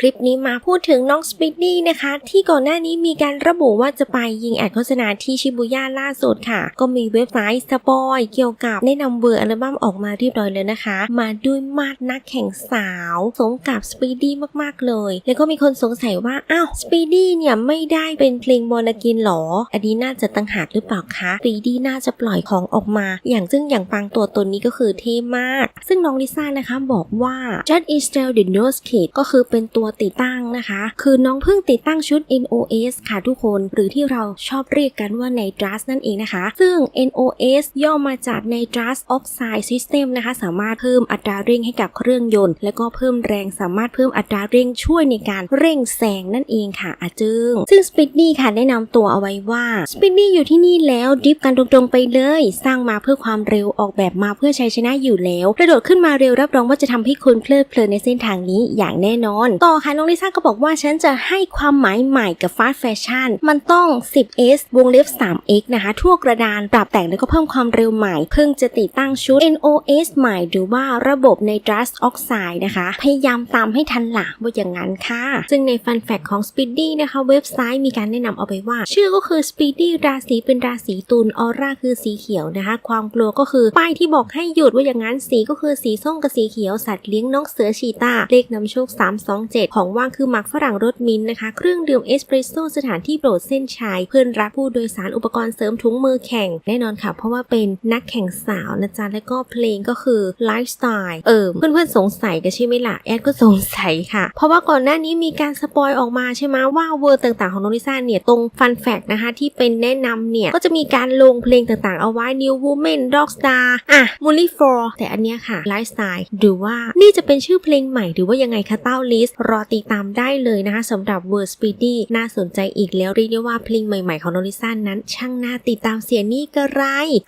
คลิปนี้มาพูดถึงน้องสปิดดี้นะคะ ที่ก่อนหน้านี้มีการระบุว่าจะไปยิงแอดโฆษณาที่ชิบูย่าล่าสุดค่ะ ก็มีเว็บไซต์สปอยเกี่ยวกับแนะนำเวอร์อัลบั้มออกมาเรียบร้อยเลยนะคะ มาด้วยมาดนักแข่งสาว สมกับสปีดดี้มากๆเลย แล้วก็มีคนสงสัยว่า อ้าวสปีดดี้เนี่ยไม่ได้เป็นเพลงบอลกินหรอ อันนี้น่าจะตั้งหากหรือเปล่าคะสปีดดี้น่าจะปล่อยของออกมา อย่างซึ่งอย่างปังตัวตนนี้ก็คือเท่มาก ซึ่งน้องลิซ่านะคะบอกว่า Just is still the nose kit ก็คือเป็นตัวติดตั้งนะคะ คือน้องเพิ่งติดตั้งชุด NOS ค่ะทุกคน หรือที่เราชอบเรียกกันว่า Nitrous นั่นเองนะคะ ซึ่ง NOS ย่อมาจาก Nitrous Oxide System นะคะ สามารถเพิ่มอัตราเร่งให้กับเครื่องยนต์ แล้วก็เพิ่มแรงสามารถเพิ่มอัตราเร่งช่วยในการเร่งแซงนั่นเองค่ะอาจึง ซึ่ง Speedy ค่ะแนะนำตัวเอาไว้ว่า Speedy อยู่ที่นี่แล้วดริฟกันตรงๆไปเลย สร้างมาเพื่อความเร็วออกแบบมาเพื่อชัยชนะอยู่แล้ว กระโดดขึ้นมาเร็วรับรองว่าจะทำให้คุณเพลิดเพลินในเส้นทางนี้อย่างแน่นอน ต่อค่ะน้องลิซ่าก็บอกว่าฉันจะให้ความหมายใหม่กับฟาสต์แฟชั่นมันต้อง 10s วงเล็บ 3x นะคะ ทั่วกระดานปรับแต่งแล้วก็เพิ่มความเร็วใหม่ เพิ่งจะติดตั้งชุด NOS ใหม่หรือว่าระบบใน Trust Oxide นะคะ พยายามตามให้ทันหลักว่าอย่างนั้นค่ะ ซึ่งในฟันแฟกของ Speedy นะคะ เว็บไซต์มีการแนะนำเอาไปว่า ชื่อก็คือ Speedy ราศีเป็นราศีตุลออร่าคือสีเขียวนะคะ ความกลัวก็คือป้ายที่บอกให้หยุดว่าอย่างนั้นสีก็คือสีส้มกับสีเขียวสัตว์เลี้ยงนกเสือชีตาเลขนำโชค327ของว่างคือหมักฝรั่งรสมิ้นนะคะ เครื่องดื่มเอสเปรสโซ่สถานที่โปรดเส้นชัยเพื่อนรักผู้โดยสารอุปกรณ์เสริมถุงมือแข่งแน่นอนค่ะ เพราะว่าเป็นนักแข่งสาวนะจ๊ะ แล้วก็เพลงก็คือไลฟ์สไตล์เออเพื่อนๆสงสัยกันใช่ไหมล่ะ แอดก็สงสัยค่ะ เพราะว่าก่อนหน้านี้มีการสปอยออกมาใช่ไหมว่าเวอร์ต่างๆของโน้องลิซ่าเนี่ยตรงฟันแฟกนะคะที่เป็นแนะนำเนี่ยก็จะมีการลงเพลงต่างๆ เอาไว้ New Woman Rockstar อะ m u l l y for แต่อันเนี้ยค่ะไลฟ์สไตล์หรือว่านี่จะเป็นชื่อเพลงใหม่หรือว่ายังไงคะเต้าลิสรอติดตามได้เลยนะคะสำหรับ Word Speedy น่าสนใจอีกแล้วเรียกได้ว่าเพลงใหม่ๆของน้องลิซ่านั้น ช่างน่าติดตามเสียนี่กระไร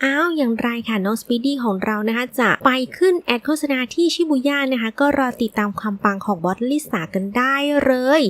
อ้าวอย่างไรค่ะน้อง Speedy ของเรานะคะจะไปขึ้นแอดโฆษณาที่ชิบูย่านะคะ ก็รอติดตามความปังของบอสลิสากันได้เลย